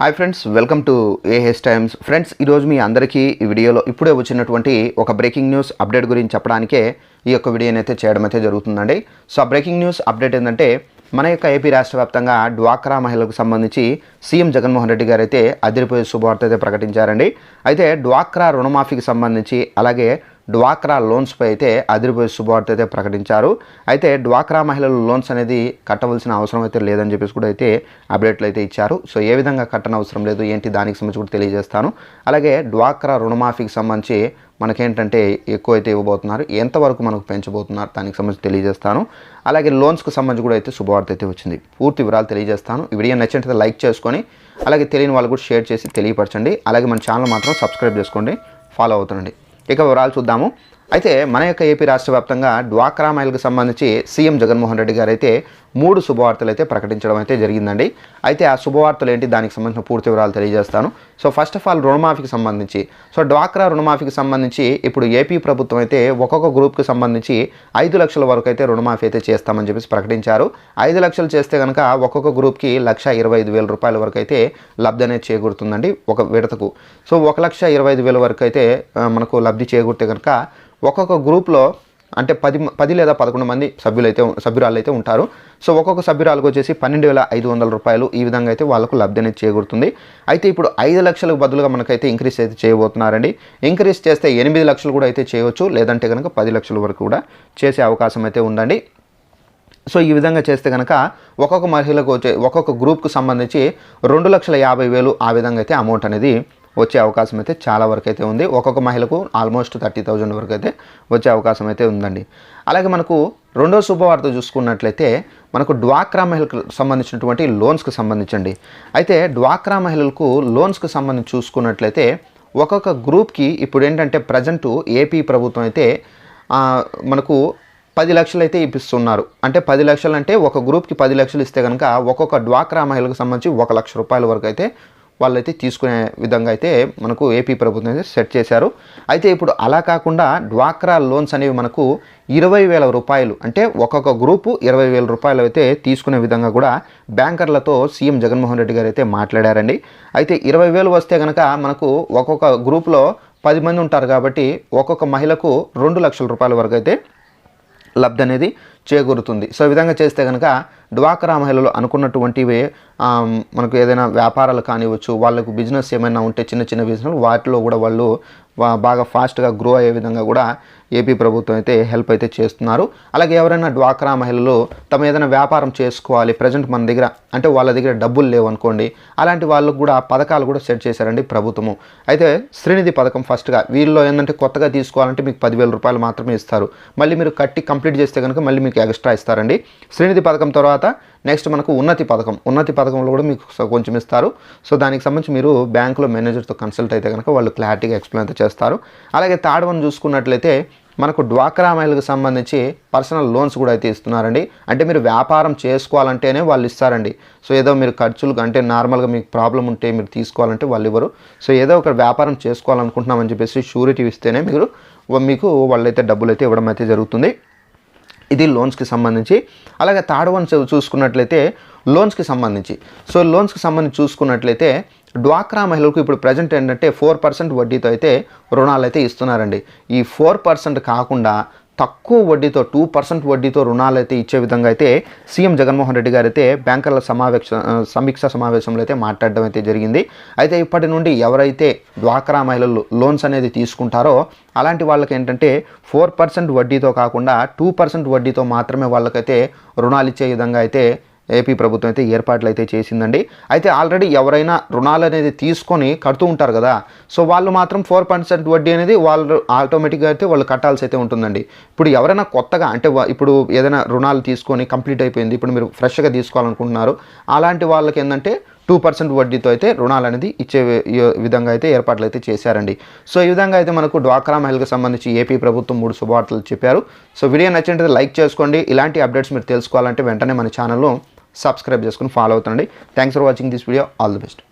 Hi friends welcome to AH times friends ఈరోజు మీ అందరికీ ఈ వీడియోలో ఇప్పుడే వచ్చినటువంటి ఒక బ్రేకింగ్ న్యూస్ అప్డేట్ గురించి చెప్పడానికే ఈ యొక్క వీడియోని అయితే చేయడం అయితే జరుగుతుందండి. సో ఆ బ్రేకింగ్ న్యూస్ అప్డేట్ ఏంటంటే మన యొక్క ఏపీ రాష్ట్ర వ్యాప్తంగా డ్వాక్రా మహిళలకు సంబంధించి సీఎం జగన్మోహన్ రెడ్డి గారు అయితే అదిరిపోయే శుభవార్త అయితే ప్రకటించారండి. అయితే డ్వాక్రా రుణమాఫీకి సంబంధించి అలాగే డ్వాక్రా లోన్స్పై అయితే అదిరిపోయే శుభవార్త అయితే ప్రకటించారు. అయితే డ్వాక్రా మహిళలు లోన్స్ అనేది కట్టవలసిన అవసరం అయితే లేదని చెప్పేసి కూడా అయితే అప్డేట్లు అయితే ఇచ్చారు. సో ఏ విధంగా కట్టన అవసరం లేదు ఏంటి దానికి సంబంధించి కూడా తెలియజేస్తాను. అలాగే డ్వాక్రా రుణమాఫీకి సంబంధించి మనకేంటంటే ఎక్కువ అయితే ఇవ్వబోతున్నారు. ఎంతవరకు మనకు పెంచబోతున్నారు దానికి సంబంధించి తెలియజేస్తాను. అలాగే లోన్స్కి సంబంధించి కూడా అయితే శుభవార్త అయితే వచ్చింది. పూర్తి వివరాలు తెలియజేస్తాను. ఈ వీడియో నచ్చినట్లయితే లైక్ చేసుకొని అలాగే తెలియని వాళ్ళు కూడా షేర్ చేసి తెలియపరచండి. అలాగే మన ఛానల్ మాత్రం సబ్స్క్రైబ్ చేసుకోండి ఫాలో అవుతుండండి. ఇక వివరాలు చూద్దాము. అయితే మన యొక్క ఏపీ రాష్ట్ర వ్యాప్తంగా డ్వాక్రా మైల్కి సంబంధించి సీఎం జగన్మోహన్ రెడ్డి గారు అయితే మూడు శుభవార్తలు అయితే ప్రకటించడం అయితే జరిగిందండి. అయితే ఆ శుభవార్తలు ఏంటి? దానికి సంబంధించిన పూర్తి వివరాలు తెలియజేస్తాను. సో ఫస్ట్ ఆఫ్ ఆల్ రుణమాఫీకి సంబంధించి సో డ్వాక్రా రుణమాఫీకి సంబంధించి ఇప్పుడు ఏపీ ప్రభుత్వం అయితే ఒక్కొక్క గ్రూప్కి సంబంధించి ఐదు లక్షల వరకు అయితే రుణమాఫీ అయితే చేస్తామని చెప్పేసి ప్రకటించారు. ఐదు లక్షలు చేస్తే కనుక ఒక్కొక్క గ్రూప్కి లక్ష ఇరవై ఐదు వేల రూపాయల వరకు అయితే లబ్ధి అనేది చేకూరుతుందండి ఒక విడతకు. సో ఒక లక్ష ఇరవై ఐదు వేల వరకు అయితే మనకు లబ్ధి చేకూరితే కనుక ఒక్కొక్క గ్రూప్లో అంటే పది పది లేదా పదకొండు మంది సభ్యులు అయితే సభ్యురాలు అయితే ఉంటారు. సో ఒక్కొక్క సభ్యురాలకు వచ్చేసి పన్నెండు వేల ఐదు వందల రూపాయలు ఈ విధంగా అయితే వాళ్ళకు లబ్ధి అనేది చేకూరుతుంది. అయితే ఇప్పుడు ఐదు లక్షలకు బదులుగా మనకైతే ఇంక్రీస్ అయితే చేయబోతున్నారండి. ఇంక్రీస్ చేస్తే ఎనిమిది లక్షలు కూడా అయితే చేయవచ్చు లేదంటే కనుక పది లక్షల వరకు కూడా చేసే అవకాశం అయితే ఉందండి. సో ఈ విధంగా చేస్తే కనుక ఒక్కొక్క మహిళకు వచ్చే ఒక్కొక్క గ్రూప్కు సంబంధించి రెండు లక్షల యాభై వేలు ఆ విధంగా అయితే అమౌంట్ అనేది వచ్చే అవకాశం అయితే చాలా వరకు అయితే ఉంది. ఒక్కొక్క మహిళకు ఆల్మోస్ట్ థర్టీ థౌజండ్ వరకు అయితే వచ్చే అవకాశం అయితే ఉందండి. అలాగే మనకు రెండో శుభవార్త చూసుకున్నట్లయితే మనకు డ్వాక్రా మహిళలకు సంబంధించినటువంటి లోన్స్కి సంబంధించండి. అయితే డ్వాక్రా మహిళలకు లోన్స్కి సంబంధించి చూసుకున్నట్లయితే ఒక్కొక్క గ్రూప్కి ఇప్పుడు ఏంటంటే ప్రజెంటు ఏపీ ప్రభుత్వం అయితే మనకు పది లక్షలు అయితే ఇప్పిస్తున్నారు. అంటే పది లక్షలు అంటే ఒక గ్రూప్కి పది లక్షలు ఇస్తే కనుక ఒక్కొక్క డ్వాక్రా మహిళకు సంబంధించి ఒక లక్ష రూపాయల వరకు అయితే వాళ్ళైతే తీసుకునే విధంగా అయితే మనకు ఏపీ ప్రభుత్వం అయితే సెట్ చేశారు. అయితే ఇప్పుడు అలా కాకుండా డ్వాక్రా లోన్స్ అనేవి మనకు ఇరవై వేల రూపాయలు అంటే ఒక్కొక్క గ్రూపు ఇరవై వేల రూపాయలు అయితే తీసుకునే విధంగా కూడా బ్యాంకర్లతో సీఎం జగన్మోహన్ రెడ్డి గారు అయితే మాట్లాడారండి. అయితే ఇరవై వేలు వస్తే కనుక మనకు ఒక్కొక్క గ్రూప్లో పది మంది ఉంటారు కాబట్టి ఒక్కొక్క మహిళకు రెండు లక్షల రూపాయల వరకు అయితే లబ్ధి అనేది చేకూరుతుంది. సో ఈ విధంగా చేస్తే కనుక డ్వాక్రా మహిళలు అనుకున్నటువంటివి మనకు ఏదైనా వ్యాపారాలు కానివ్వచ్చు వాళ్ళకు బిజినెస్ ఏమైనా ఉంటే చిన్న చిన్న బిజినెస్ వాటిలో కూడా వాళ్ళు బాగా ఫాస్ట్గా గ్రో అయ్యే విధంగా కూడా ఏపీ ప్రభుత్వం అయితే హెల్ప్ అయితే చేస్తున్నారు. అలాగే ఎవరైనా డ్వాక్రా మహిళలు తమ ఏదైనా వ్యాపారం చేసుకోవాలి ప్రజెంట్ మన దగ్గర అంటే వాళ్ళ దగ్గర డబ్బులు లేవు అనుకోండి అలాంటి వాళ్ళకు కూడా పథకాలు కూడా సెట్ చేశారండి ప్రభుత్వము. అయితే శ్రీనిధి పథకం ఫస్ట్గా వీళ్ళలో ఏంటంటే కొత్తగా తీసుకోవాలంటే మీకు పదివేల రూపాయలు మాత్రమే ఇస్తారు. మళ్ళీ మీరు కట్టి కంప్లీట్ చేస్తే కనుక మళ్ళీ మీకు ఎక్స్ట్రా ఇస్తారండి. శ్రీనిధి పథకం తర్వాత నెక్స్ట్ మనకు ఉన్నతి పథకం ఉన్నతి పథకంలో కూడా మీకు కొంచెం ఇస్తారు. సో దానికి సంబంధించి మీరు బ్యాంకులో మేనేజర్తో కన్సల్ట్ అయితే కనుక వాళ్ళు క్లారిటీగా ఎక్స్ప్లెయిన్ అయితే చేస్తారు. అలాగే థర్డ్ వన్ చూసుకున్నట్లయితే మనకు డ్వాక్రా మహిళలకు సంబంధించి పర్సనల్ లోన్స్ కూడా అయితే ఇస్తున్నారండి. అంటే మీరు వ్యాపారం చేసుకోవాలంటేనే వాళ్ళు ఇస్తారండి. సో ఏదో మీరు ఖర్చులు అంటే నార్మల్గా మీకు ప్రాబ్లం ఉంటే మీరు తీసుకోవాలంటే వాళ్ళు ఇవ్వరు. సో ఏదో ఒక వ్యాపారం చేసుకోవాలనుకుంటున్నామని చెప్పేసి షూరిటీ ఇస్తేనే మీరు మీకు వాళ్ళైతే డబ్బులు అయితే ఇవ్వడం అయితే జరుగుతుంది. ఇది లోన్స్కి సంబంధించి. అలాగే థర్డ్ వన్ చూసుకున్నట్లయితే లోన్స్కి సంబంధించి. సో లోన్స్కి సంబంధించి చూసుకున్నట్లయితే డ్వాక్రా మహిళలకు ఇప్పుడు ప్రజెంట్ ఏంటంటే ఫోర్ పర్సెంట్ వడ్డీతో అయితే రుణాలు అయితే ఇస్తున్నారండి. ఈ ఫోర్ పర్సెంట్ కాకుండా తక్కువ వడ్డీతో టూ పర్సెంట్ వడ్డీతో రుణాలు అయితే ఇచ్చే విధంగా అయితే సీఎం జగన్మోహన్ రెడ్డి గారు అయితే బ్యాంకర్ల సమావేశ సమీక్ష సమావేశంలో అయితే మాట్లాడడం అయితే జరిగింది. అయితే ఇప్పటి నుండి ఎవరైతే డ్వాక్రా మహిళలు లోన్స్ అనేది తీసుకుంటారో అలాంటి వాళ్ళకి ఏంటంటే ఫోర్ పర్సెంట్ వడ్డీతో కాకుండా టూ పర్సెంట్ వడ్డీతో మాత్రమే వాళ్ళకైతే రుణాలు ఇచ్చే విధంగా అయితే ఏపీ ప్రభుత్వం అయితే ఏర్పాట్లు అయితే చేసిందండి. అయితే ఆల్రెడీ ఎవరైనా రుణాలు అనేది తీసుకొని కడుతూ ఉంటారు కదా. సో వాళ్ళు మాత్రం ఫోర్ పర్సెంట్ వడ్డీ అనేది వాళ్ళు ఆటోమేటిక్గా అయితే వాళ్ళు కట్టాల్సి అయితే ఉంటుందండి. ఇప్పుడు ఎవరైనా కొత్తగా అంటే ఇప్పుడు ఏదైనా రుణాలు తీసుకొని కంప్లీట్ అయిపోయింది. ఇప్పుడు మీరు ఫ్రెష్గా తీసుకోవాలనుకుంటున్నారు. అలాంటి వాళ్ళకి ఏంటంటే టూ పర్సెంట్ వడ్డీతో అయితే రుణాలు అనేది ఇచ్చే విధంగా అయితే ఏర్పాట్లు అయితే చేశారండి. సో ఈ విధంగా అయితే మనకు డ్వాక్రా మహిళకు సంబంధించి ఏపీ ప్రభుత్వం మూడు శుభవార్తలు చెప్పారు. సో వీడియో నచ్చినట్లయితే లైక్ చేసుకోండి. ఇలాంటి అప్డేట్స్ మీరు తెలుసుకోవాలంటే వెంటనే మన ఛానల్లో సబ్స్క్రైబ్ చేసుకుని follow అవుతుండండి. Thanks for watching this video all the best